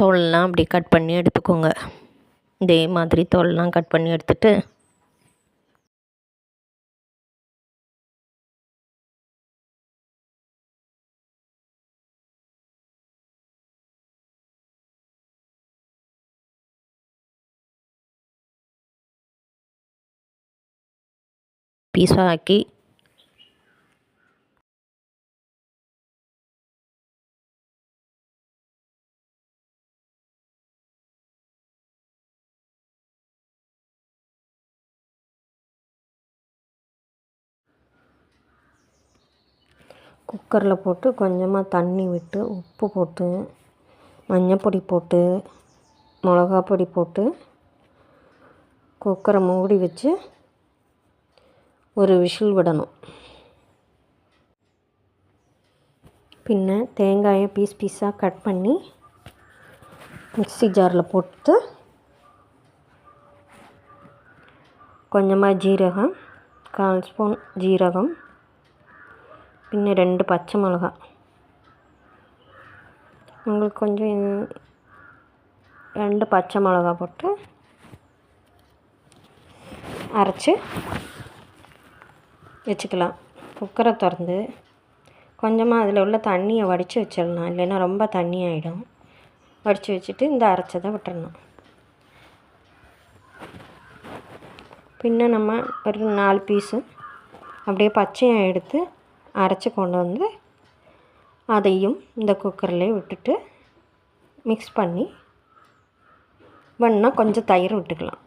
தோலெலாம் அப்படி கட் பண்ணி எடுத்துக்கோங்க. இதே மாதிரி தோலெலாம் கட் பண்ணி எடுத்துட்டு பீஸாக குக்கரில் போட்டு கொஞ்சமாக தண்ணி விட்டு உப்பு போட்டு மஞ்சப்பொடி போட்டு மிளகா பொடி போட்டு குக்கரை மூடி வச்சு ஒரு விஷில் விடணும். பின்ன தேங்காயை பீஸ் பீஸாக கட் பண்ணி மிக்ஸி ஜாரில் போட்டு கொஞ்சமாக ஜீரகம் கால் ஸ்பூன் ஜீரகம் பின்ன ரெண்டு பச்சை மிளகா. உங்களுக்கு கொஞ்சம் ரெண்டு பச்சை மிளகா போட்டு அரைச்சி வச்சுக்கலாம். குக்கரை திறந்து கொஞ்சமாக அதில் உள்ள தண்ணியை வடித்து வச்சிடலாம். இல்லைன்னா ரொம்ப தண்ணி ஆகிடும் வடித்து வச்சுட்டு இந்த அரைச்சதை விட்டுறணும். பின்ன நம்ம ஒரு நாலு பீஸு அப்படியே பச்சையாக எடுத்து அரைச்சி கொண்டு வந்து அதையும் இந்த குக்கர்லேயே விட்டுட்டு மிக்ஸ் பண்ணி வேணுன்னா கொஞ்சம் தயிர் விட்டுக்கலாம்.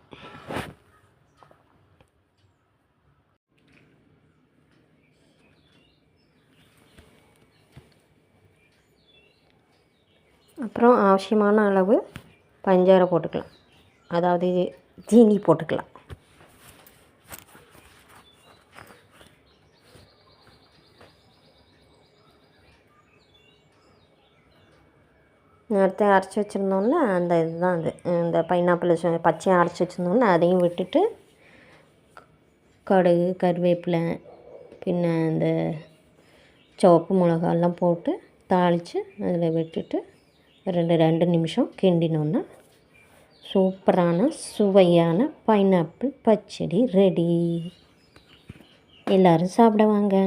அப்புறம் அவசியமான அளவு பஞ்சாரை போட்டுக்கலாம். அதாவது ஜீனி போட்டுக்கலாம். நேரத்தை அரைச்சி வச்சுருந்தோம்ல அந்த இதுதான் அது. இந்த பைனாப்பிள் பச்சையாக அரைச்சி வச்சுருந்தோம்ல அதையும் விட்டுட்டு கடுகு கருவேப்பிலை பின்ன இந்த சிவப்பு மிளகாலாம் போட்டு தாளித்து அதில் விட்டுட்டு ரெண்டு ரெண்டு நிமிஷம் கிண்டினோன்னா சூப்பரான சுவையான பைனாப்பிள் பச்சடி ரெடி எல்லோரும் சாப்பிடுவாங்க.